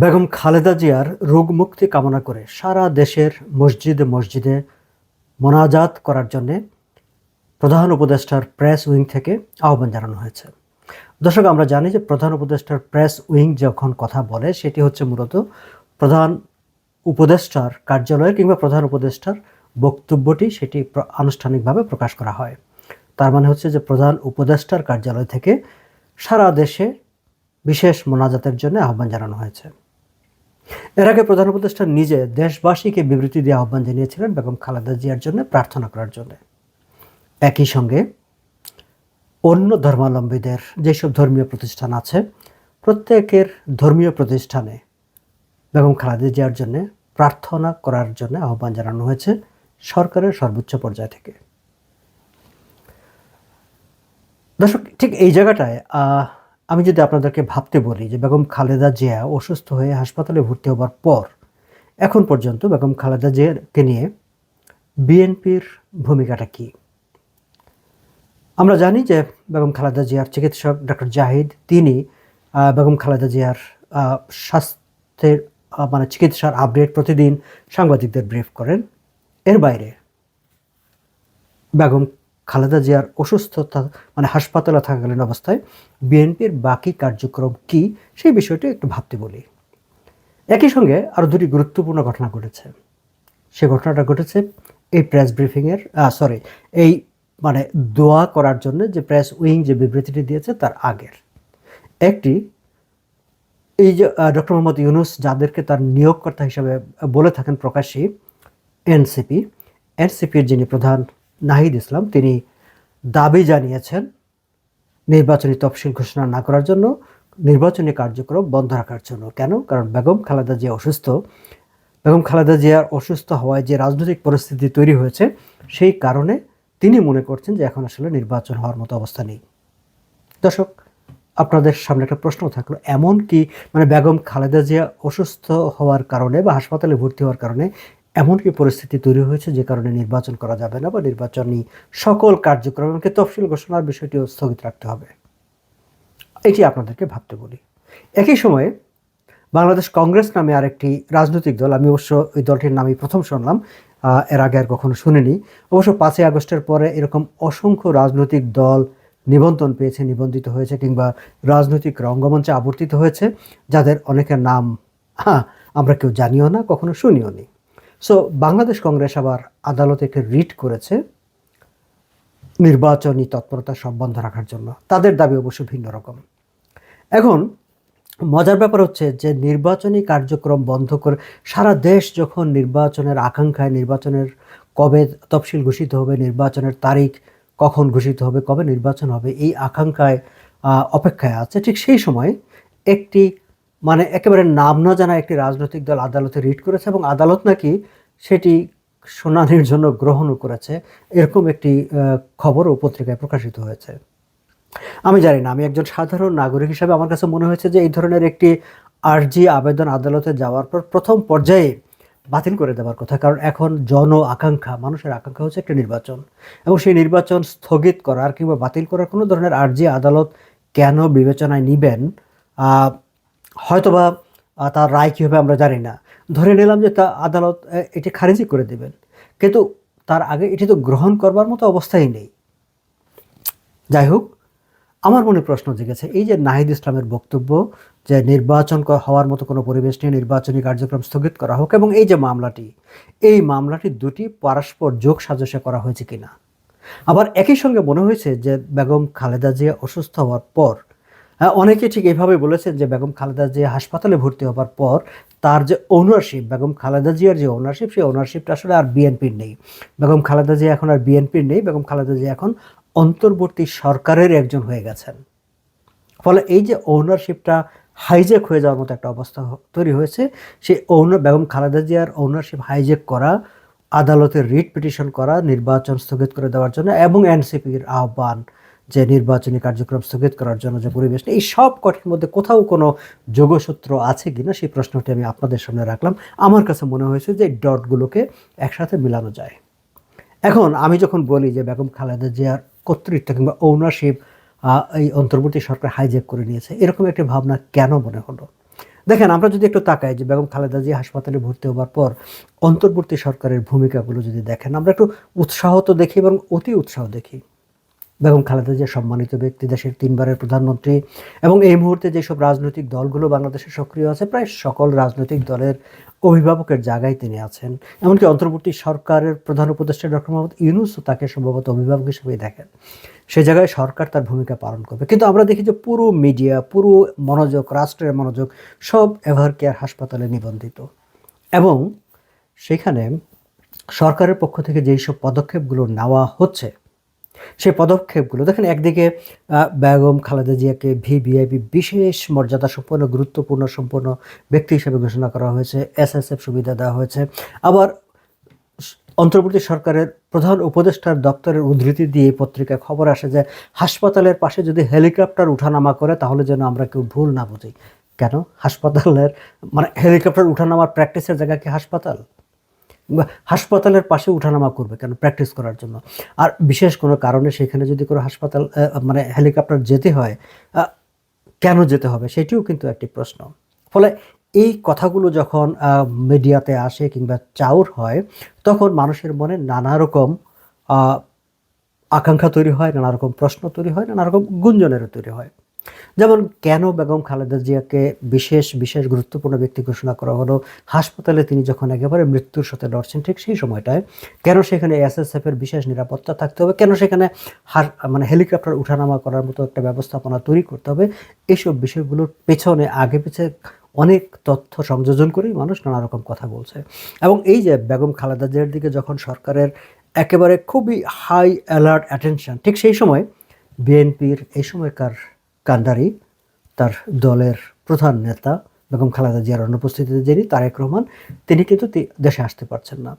বেগম খালেদা জিয়ার রোগ মুক্তি কামনা করে সারা দেশের মসজিদে মসজিদে মোনাজাত করার জন্য প্রধান উপদেষ্টার প্রেস উইং থেকে আহ্বান জানানো হয়েছে। দর্শক, আমরা জানি যে প্রধান উপদেষ্টার প্রেস উইং যখন কথা বলে, সেটি হচ্ছে মূলত প্রধান উপদেষ্টার কার্যালয়ের কিংবা প্রধান উপদেষ্টার বক্তব্যটি সেটি আনুষ্ঠানিকভাবে প্রকাশ করা হয়। তার মানে হচ্ছে যে প্রধান উপদেষ্টার কার্যালয় থেকে সারা দেশে বিশেষ মোনাজাতের জন্য আহ্বান জানানো হয়েছে। এর আগে প্রধান উপদেষ্টা নিজে দেশবাসীকে বিবৃতি দিয়ে আহ্বান জানিয়েছিলেন বেগম খালেদা জিয়ার জন্য প্রার্থনা করার জন্য। একই সঙ্গে অন্য ধর্মাবলম্বীদের যেসব ধর্মীয় প্রতিষ্ঠান আছে, প্রত্যেকের ধর্মীয় প্রতিষ্ঠানে বেগম খালেদা জিয়ার জন্য প্রার্থনা করার জন্য আহ্বান জানানো হয়েছে সরকারের সর্বোচ্চ পর্যায় থেকে। দর্শক, ঠিক এই জায়গাটায় আমি যদি আপনাদেরকে ভাবতে বলি যে বেগম খালেদা জিয়া অসুস্থ হয়ে হাসপাতালে ভর্তি হবার পর, এখন পর্যন্ত বেগম খালেদা জিয়াকে নিয়ে বিএনপির ভূমিকাটা কি? আমরা জানি যে বেগম খালেদা জিয়ার চিকিৎসক ডক্টর জাহিদ, তিনি বেগম খালেদা জিয়ার স্বাস্থ্যের মানে চিকিৎসার আপডেট প্রতিদিন সাংবাদিকদের ব্রিফ করেন। এর বাইরে, বেগম খালেদা জিয়ার অসুস্থতা মানে হাসপাতালে থাকাকালীন অবস্থায় বিএনপির বাকি কার্যক্রম কি, সেই বিষয়টি একটু ভাবতে বলি। একই সঙ্গে আরও দুটি গুরুত্বপূর্ণ ঘটনা ঘটেছে। সে ঘটনাটা ঘটেছে এই প্রেস ব্রিফিংয়ের সরি এই মানে দোয়া করার জন্য যে প্রেস উইং যে বিবৃতিটি দিয়েছে তার আগের। একটি, এই যে ডক্টর মোহাম্মদ ইউনুস যাদেরকে তার নিয়োগকর্তা হিসাবে বলে থাকেন প্রকাশ্যে, এনসিপি, এনসিপির যিনি প্রধান নাহিদ ইসলাম, তিনি দাবি জানিয়েছেন নির্বাচনী তফসিল ঘোষণা না করার জন্য নির্বাচনী কার্যক্রম বন্ধ রাখার জন্য। কেন? কারণ বেগম খালেদা জিয়া অসুস্থ। বেগম খালেদা জিয়ার অসুস্থ হওয়ায় যে রাজনৈতিক পরিস্থিতি তৈরি হয়েছে, সেই কারণে তিনি মনে করছেন যে এখন আসলে নির্বাচন হওয়ার মতো অবস্থা নেই। দর্শক, আপনাদের সামনে একটা প্রশ্ন থাকল, এমন কি মানে বেগম খালেদা জিয়া অসুস্থ হওয়ার কারণে বা হাসপাতালে ভর্তি হওয়ার কারণে এমন কি পরিস্থিতি তৈরি হয়েছে যে কারণে নির্বাচন করা যাবে না বা নির্বাচনী সকল কার্যক্রম এমনকি তফসিল ঘোষণার বিষয়টিও স্থগিত রাখতে হবে? এটি আপনাদেরকে ভাবতে বলি। একই সময়ে বাংলাদেশ কংগ্রেস নামে আরেকটি রাজনৈতিক দল, আমি অবশ্য ওই দলটির নামই প্রথম শুনলাম এর আগে আর কখনো শুনিনি। অবশ্য পাঁচই আগস্টের পরে এরকম অসংখ্য রাজনৈতিক দল নিবন্ধন পেয়েছে, নিবন্ধিত হয়েছে, কিংবা রাজনৈতিক রঙ্গমঞ্চে আবর্তিত হয়েছে, যাদের অনেকের নাম হ্যাঁ আমরা কেউ জানিও না, কখনো শুনিও নি সো বাংলাদেশ কংগ্রেস আবার আদালতে একটি রিট করেছে নির্বাচনী তৎপরতা সব বন্ধ রাখার জন্য। তাদের দাবি অবশ্য ভিন্ন রকম। এখন, মজার ব্যাপার হচ্ছে যে নির্বাচনী কার্যক্রম বন্ধ করে সারা দেশ যখন নির্বাচনের আকাঙ্ক্ষায় নির্বাচনের কবে তফসিল ঘোষিত হবে, নির্বাচনের তারিখ কখন ঘোষিত হবে, কবে নির্বাচন হবে, এই আকাঙ্ক্ষায় অপেক্ষায় আছে, ঠিক সেই সময় একটি মানে একেবারে নাম না জানা একটি রাজনৈতিক দল আদালতে রিট করেছে এবং আদালত নাকি সেটি শুনানির জন্য গ্রহণও করেছে। এরকম একটি খবরও পত্রিকায় প্রকাশিত হয়েছে। আমি জানি না, আমি একজন সাধারণ নাগরিক হিসাবে আমার কাছে মনে হয়েছে যে এই ধরনের একটি আর্জি আবেদন আদালতে যাওয়ার পর প্রথম পর্যায়ে বাতিল করে দেওয়ার কথা, কারণ এখন জন আকাঙ্ক্ষা, মানুষের আকাঙ্ক্ষা হচ্ছে একটা নির্বাচন। এবং সেই নির্বাচন স্থগিত করার কিংবা বাতিল করার কোনো ধরনের আর্জি আদালত কেন বিবেচনায় নিবেন? হয়তোবা তার রায় কী হবে আমরা জানি না। ধরে নিলাম যে তা আদালত এটি খারিজই করে দেবেন। কিন্তু তার আগে এটি তো গ্রহণ করবার মতো অবস্থাই নেই। যাই হোক, আমার মনে প্রশ্ন জেগেছে, এই যে নাহিদ ইসলামের বক্তব্য যে নির্বাচন হওয়ার মতো কোনো পরিবেশ নিয়ে নির্বাচনী কার্যক্রম স্থগিত করা হোক, এবং এই যে মামলাটি, এই মামলাটি দুটি পরস্পর যোগ সাজসে করা হয়েছে কিনা? আবার একই সঙ্গে মনে হয়েছে যে বেগম খালেদা জিয়া অসুস্থ হওয়ার পর অনেকে ঠিক এভাবে বলেছেন যে বেগম খালেদা জিয়া হাসপাতালে ভর্তি হওয়ার পর তার যে ওনারশিপ বেগম খালেদা জিয়ার যে ওনারশিপ সেই ওনারশিপটা আসলে আর বিএনপির নেই। বেগম খালেদা জিয়া এখন আর বিএনপির নেই, বেগম খালেদা জিয়া এখন অন্তর্বর্তী সরকারের একজন হয়ে গেছেন। ফলে এই যে ওনারশিপটা হাইজেক হয়ে যাওয়ার মতো একটা অবস্থা তৈরি হয়েছে, সেই ওনার বেগম খালেদা জিয়ার ওনারশিপ হাইজেক করা, আদালতের রিট পিটিশন করা, নির্বাচন স্থগিত করে দেওয়ার জন্য এবং এনসিপির আহ্বান যে নির্বাচনী কার্যক্রম স্থগিত করার জন্য যে পরিবেশ এই সব কঠিন মধ্যে কোথাও কোনো যোগসূত্র আছে কি না সেই প্রশ্নটি আমি আপনাদের সামনে রাখলাম। আমার কাছে মনে হয়েছে যে ডটগুলোকে একসাথে মিলানো যায়। এখন আমি যখন বলি যে বেগম খালেদা জিয়ার কর্তৃত্ব কিংবা ওনারশিপ এই অন্তর্বর্তী সরকার হাইজ্যাক করে নিয়েছে, এরকম একটি ভাবনা কেন মনে হলো? দেখেন, আমরা যদি একটু তাকাই যে বেগম খালেদা জিয়া হাসপাতালে ভর্তি হওয়ার পর অন্তর্বর্তী সরকারের ভূমিকাগুলো যদি দেখেন, আমরা একটু উৎসাহ তো দেখি এবং অতি উৎসাহ দেখি। বেগম খালেদা জিয়া সম্মানিত ব্যক্তি, দেশের তিনবারের প্রধানমন্ত্রী এবং এই মুহূর্তে যেসব রাজনৈতিক দলগুলো বাংলাদেশে সক্রিয় আছে, প্রায় সকল রাজনৈতিক দলের অভিভাবকের জায়গায় তিনি আছেন। এমনকি অন্তর্বর্তী সরকারের প্রধান উপদেষ্টা ডক্টর মোহাম্মদ ইউনুসও তাকে সম্ভবত অভিভাবক হিসেবে দেখেন। সে জায়গায় সরকার তার ভূমিকা পালন করবে। কিন্তু আমরা দেখি যে পুরো মিডিয়া, পুরো মনোযোগ, রাষ্ট্রের মনোযোগ সব এভার কেয়ার হাসপাতালে নিবন্ধিত। এবং সেখানে সরকারের পক্ষ থেকে যেই সব পদক্ষেপগুলো নেওয়া হচ্ছে সেই পদক্ষেপগুলো। দেখেন একদিকে বেগম খালেদা জিয়াকে ভিভিআইপি বিশেষ মর্যাদা সম্পন্ন, গুরুত্বপূর্ণ সম্পন্ন ব্যক্তি হিসেবে ঘোষণা করা হয়েছে, এসএসএফ সুবিধা দেওয়া হয়েছে। আবার অন্তর্বর্তী সরকারের প্রধান উপদেষ্টার দপ্তরের উদ্ধৃতি দিয়ে পত্রিকায় খবর আসে যে, হাসপাতালের পাশে যদি হেলিকপ্টার উঠানামা করে, তাহলে যেন আমরা কেউ ভুল না বুঝি। কেন? হাসপাতালের মানে হেলিকপ্টার উঠানামার প্র্যাকটিসের জায়গা কি হাসপাতাল? হাসপাতালের পাশে উঠানামা করবে কেন প্র্যাকটিস করার জন্য? আর বিশেষ কোনো কারণে সেখানে যদি কোনো হাসপাতাল মানে হেলিকপ্টার যেতে হয় কেন যেতে হবে সেটিও কিন্তু একটি প্রশ্ন। ফলে এই কথাগুলো যখন মিডিয়াতে আসে কিংবা চাউর হয়, তখন মানুষের মনে নানা রকম আকাঙ্ক্ষা তৈরি হয়, নানা রকম প্রশ্ন তৈরি হয়, নানা রকম গুঞ্জনেরও তৈরি হয়। যেমন কেন বেগম খালেদা জিয়াকে বিশেষ বিশেষ গুরুত্বপূর্ণ ব্যক্তি ঘোষণা করা হলো? হাসপাতালে তিনি যখন একেবারে মৃত্যুর সাথে লড়ছেন, ঠিক সেই সময়টায় কেন সেখানে এসএসএফ এর বিশেষ নিরাপত্তা থাকতে হবে? কেন সেখানে মানে হেলিকপ্টার উঠানামা করার মতো একটা ব্যবস্থাপনা তৈরি করতে হবে? এইসব বিষয়গুলোর পেছনে, আগে পিছে অনেক তথ্য সংযোজন করেই মানুষ নানা রকম কথা বলছে। এবং এই যে বেগম খালেদা জিয়ার দিকে যখন সরকারের একেবারে খুবই হাই অ্যালার্ট অ্যাটেনশন ঠিক সেই সময় বিএনপির, এই সময়কার কান্ডারি, তার দলের প্রধান নেতা বেগম খালেদা জিয়ার অনুপস্থিতিতে যিনি, তারেক রহমান, তিনি কিন্তু দেশে আসতে পারছেন না।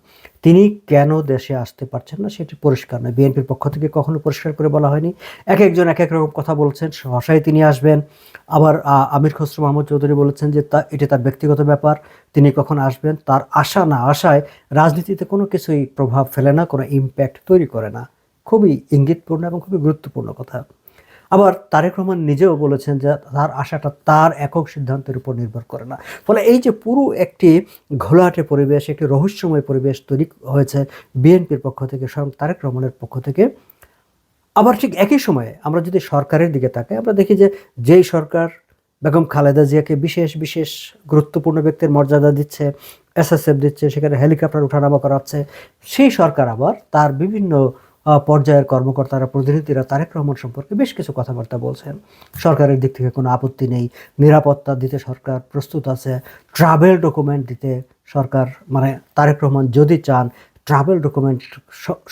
তিনি কেন দেশে আসতে পারছেন না সেটি পরিষ্কার নয়। বিএনপির পক্ষ থেকে কখনো পরিষ্কার করে বলা হয়নি। এক একজন এক এক রকম কথা বলছেন সহসায় তিনি আসবেন। আবার আমির খসরু মাহমুদ চৌধুরী বলেছেন যে তা, এটি তার ব্যক্তিগত ব্যাপার। তিনি কখন আসবেন? তার আশা না আশায় রাজনীতিতে কোনো কিছুই প্রভাব ফেলে না, কোনো ইম্প্যাক্ট তৈরি করে না। খুবই ইঙ্গিতপূর্ণ এবং খুবই গুরুত্বপূর্ণ কথা। আবার তারেক রহমান নিজেও বলেছেন যে তার আশাটা তার একক সিদ্ধান্তের উপর নির্ভর করে না। ফলে এই যে পুরো একটি ঘোলাটে পরিবেশ, একটি রহস্যময় পরিবেশ তৈরি হয়েছে বিএনপির পক্ষ থেকে, স্বয়ং তারেক রহমানের পক্ষ থেকে, আবার ঠিক একই সময়ে আমরা যদি সরকারের দিকে তাকাই, আমরা দেখি যে যেই সরকার বেগম খালেদা জিয়াকে বিশেষ বিশেষ গুরুত্বপূর্ণ ব্যক্তির মর্যাদা দিচ্ছে, এসএসএফ দিচ্ছে, সেখানে হেলিকপ্টার উঠানামা করাচ্ছে, সেই সরকার আবার তার বিভিন্ন পর্যায়ের কর্মকর্তারা, প্রতিনিধিরা তারেক রহমান সম্পর্কে বেশ কিছু কথাবার্তা বলছেন। সরকারের দিক থেকে কোনো আপত্তি নেই। নিরাপত্তা দিতে সরকার প্রস্তুত আছে। ট্রাভেল ডকুমেন্ট দিতে সরকার মানে তারেক রহমান যদি চান ট্রাভেল ডকুমেন্ট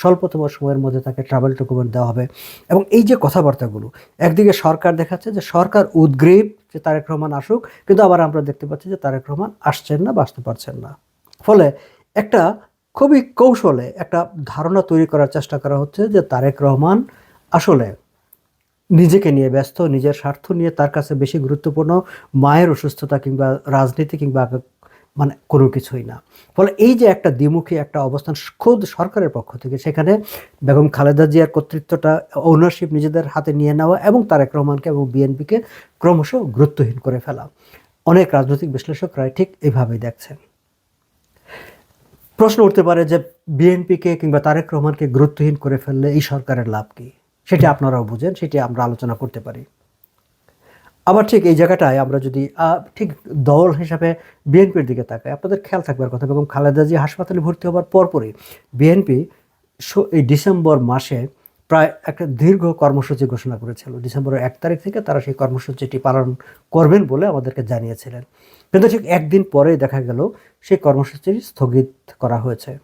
স্বল্পতম সময়ের মধ্যে তাকে ট্রাভেল ডকুমেন্ট দেওয়া হবে। এবং এই যে কথাবার্তাগুলো, একদিকে সরকার দেখাচ্ছে যে সরকার উদ্গ্রীব যে তারেক রহমান আসুক, কিন্তু আবার আমরা দেখতে পাচ্ছি যে তারেক রহমান আসছেন না, বা আসতে পারছেন না। ফলে একটা খুবই কৌশলে একটা ধারণা তৈরি করার চেষ্টা করা হচ্ছে যে তারেক রহমান আসলে নিজেকে নিয়ে ব্যস্ত, নিজের স্বার্থ নিয়ে তার কাছে বেশি গুরুত্বপূর্ণ, মায়ের অসুস্থতা কিংবা রাজনীতি কিংবা মানে কোনো কিছুই না। ফলে এই যে একটা দ্বিমুখী একটা অবস্থান খোদ সরকারের পক্ষ থেকে, সেখানে বেগম খালেদা জিয়ার কর্তৃত্বটা ওনারশিপ নিজেদের হাতে নিয়ে নেওয়া এবং তারেক রহমানকে এবং বিএনপিকে ক্রমশ গুরুত্বহীন করে ফেলা। অনেক রাজনৈতিক বিশ্লেষকরা ঠিক এইভাবেই দেখছেন। প্রশ্ন উঠতে পারে যে বিএনপিকে কিংবা তারেক রহমানকে গুরুত্বহীন করে ফেললে এই সরকারের লাভ কী? সেটি আপনারাও বুঝেন, সেটি আমরা আলোচনা করতে পারি। আবার ঠিক এই জায়গাটায় আমরা যদি ঠিক দল হিসাবে বিএনপির দিকে তাকাই, আপনাদের খেয়াল থাকবার কথা এবং খালেদা জি হাসপাতালে ভর্তি হওয়ার পরপরই বিএনপি এই ডিসেম্বর মাসে প্রায় একটা দীর্ঘ কর্মসূচি ঘোষণা করেছিল। ডিসেম্বরের এক তারিখ থেকে তারা সেই কর্মসূচিটি পালন করবেন বলে আমাদেরকে জানিয়েছিলেন। কিন্তু ঠিক একদিন পরেই দেখা গেল, সেই কর্মসূচিটি স্থগিত করা হয়েছে।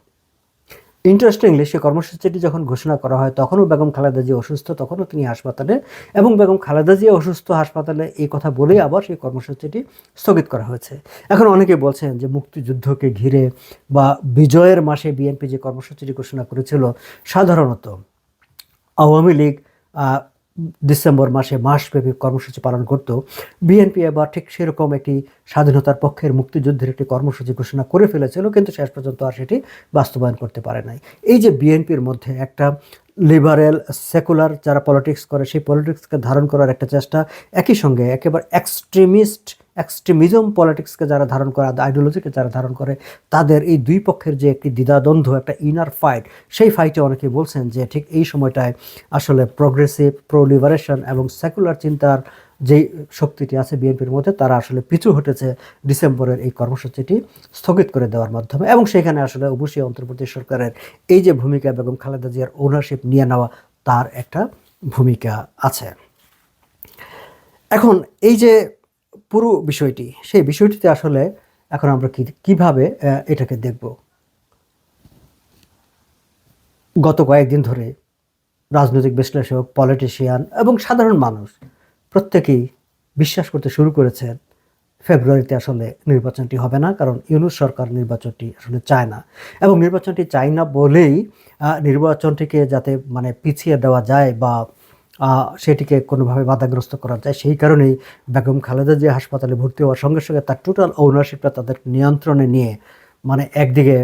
ইন্টারেস্টিংলি সেই কর্মসূচিটি যখন ঘোষণা করা হয়, তখনও বেগম খালেদা জিয়া অসুস্থ, তখনও তিনি হাসপাতালে। এবং বেগম খালেদা জিয়া অসুস্থ হাসপাতালে এই কথা বলেই আবার সেই কর্মসূচিটি স্থগিত করা হয়েছে। এখন অনেকে বলছেন যে মুক্তিযুদ্ধকে ঘিরে বা বিজয়ের মাসে বিএনপি যে কর্মসূচিটি ঘোষণা করেছিল, সাধারণত আওয়ামী লীগ ডিসেম্বর মাসে মাসব্যাপী কর্মসূচি পালন করত। বিএনপি এবার ঠিক সেরকম একটি স্বাধীনতার পক্ষের মুক্তিযুদ্ধের একটি কর্মসূচি ঘোষণা করে ফেলেছিল, কিন্তু শেষ পর্যন্ত আর সেটি বাস্তবায়ন করতে পারে নাই। এই যে বিএনপির মধ্যে একটা লিবারেল সেকুলার যারা পলিটিক্স করে, সেই পলিটিক্সকে ধারণ করার একটা চেষ্টা একই সঙ্গে একেবারে এক্সট্রিমিস্ট এক্সট্রিমিজম পলিটিক্সকে যারা ধারণ করে আইডিওলজিকে যারা ধারণ করে, তাদের এই দুই পক্ষের যে একটি দ্বিধাদ্বন্দ্ব, একটা ইনার ফাইট সেই ফাইটে অনেকে বলছেন যে ঠিক এই সময়টায় আসলে প্রোগ্রেসিভ প্রো লিবারেশন এবং সেকুলার চিন্তার যেই শক্তিটি আছে বিএনপির মধ্যে, তারা আসলে পিছু হটেছে ডিসেম্বরের এই কর্মসূচিটি স্থগিত করে দেওয়ার মাধ্যমে। এবং সেখানে আসলে অবশ্যই অন্তর্বর্তী সরকারের এই যে ভূমিকা, বেগম খালেদা জিয়ার ওনারশিপ নিয়ে নেওয়া, তার একটা ভূমিকা আছে। এখন এই যে পুরো বিষয়টি, সেই বিষয়টিতে আসলে এখন আমরা কীভাবে এটাকে দেখব। গত কয়েকদিন ধরে রাজনৈতিক বিশ্লেষক পলিটিশিয়ান এবং সাধারণ মানুষ প্রত্যেকেই বিশ্বাস করতে শুরু করেছেন, ফেব্রুয়ারিতে আসলে নির্বাচনটি হবে না, কারণ ইউনুস সরকার নির্বাচনটি আসলে চায় না। এবং নির্বাচনটি চায় না বলেই নির্বাচনটিকে যাতে মানে পিছিয়ে দেওয়া যায় বা সেটিকে কোনোভাবে বাধাগ্রস্ত করা যায়। সেই কারণেই বেগম খালেদা জিয়া হাসপাতালে ভর্তি হওয়ার সঙ্গে সঙ্গে তার টোটাল ওনারশিপটা তাদের নিয়ন্ত্রণে নিয়ে মানে একদিকে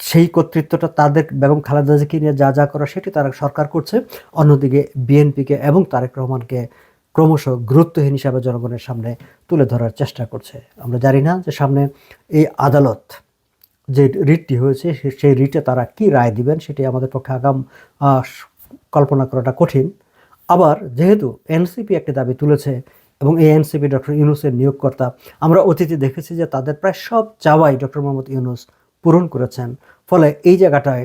সেই কর্তৃত্বটা তাদের বেগম খালেদা জিয়াকে নিয়ে যা যা করা সেটি তারা সরকার করছে। অন্যদিকে বিএনপিকে এবং তারেক রহমানকে ক্রমশ গুরুত্বহীন হিসাবে জনগণের সামনে তুলে ধরার চেষ্টা করছে। আমরা জানি না যে সামনে এই আদালত যে রিটটি হয়েছে সেই রিটে তারা কি রায় দিবেন সেটি আমাদের পক্ষে আগাম কল্পনা করাটা কঠিন। আবার যেহেতু এনসিপি একটি দাবি তুলেছে এবং এই এনসিপি ডক্টর ইউনুসের নিয়োগকর্তা, আমরা অতীতে দেখেছি যে তাদের প্রায় সব চাওয়াই ডক্টর মোহাম্মদ ইউনুস পূরণ করেছেন। ফলে এই জায়গাটায়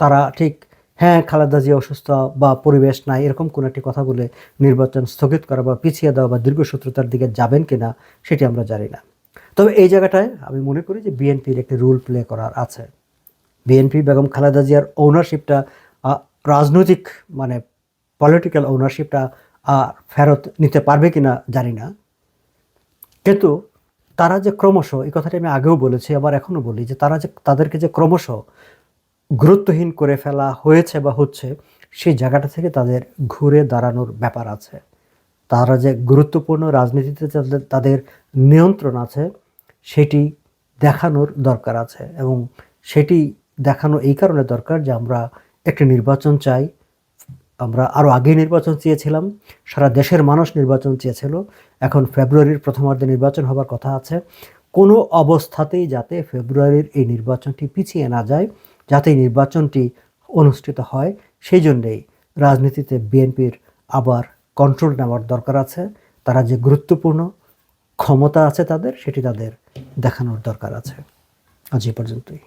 তারা ঠিক হ্যাঁ খালেদা জিয়া অসুস্থ বা পরিবেশ নাই, এরকম কোনো একটি কথা বলে নির্বাচন স্থগিত করা বা পিছিয়ে দেওয়া বা দীর্ঘসূত্রতার দিকে যাবেন কিনা, সেটি আমরা জানি না। তবে এই জায়গাটায় আমি মনে করি যে বিএনপির একটি রোল প্লে করার আছে। বিএনপি বেগম খালেদা জিয়ার ওনারশিপটা রাজনৈতিক মানে পলিটিক্যাল ওনারশিপটা আর ফেরত নিতে পারবে কিনা জানি না। কিন্তু তারা যে ক্রমশ, এই কথাটি আমি আগেও বলেছি, আবার এখনও বলি যে তারা যে, তাদেরকে যে ক্রমশ গুরুত্বহীন করে ফেলা হয়েছে বা হচ্ছে, সেই জায়গাটা থেকে তাদের ঘুরে দাঁড়ানোর ব্যাপার আছে। তারা যে গুরুত্বপূর্ণ রাজনীতিতে তাদের তাদের নিয়ন্ত্রণ আছে, সেটি দেখানোর দরকার আছে এবং সেটি দেখানো এই কারণে দরকার যে আমরা একটি নির্বাচন চাই। আমরা আরও আগে নির্বাচন চেয়েছিলাম। সারা দেশের মানুষ নির্বাচন চেয়েছিল। এখন ফেব্রুয়ারির প্রথমার্ধে নির্বাচন হবার কথা আছে। কোনো অবস্থাতেই যাতে ফেব্রুয়ারির এই নির্বাচনটি পিছিয়ে না যায়, যাতে নির্বাচনটি অনুষ্ঠিত হয়, সেই জন্যেই রাজনীতিতে বিএনপির আবার কন্ট্রোল নেওয়ার দরকার আছে। তারা যে গুরুত্বপূর্ণ ক্ষমতা আছে তাদের, সেটি তাদের দেখানোর দরকার আছে। আজ এই পর্যন্তই।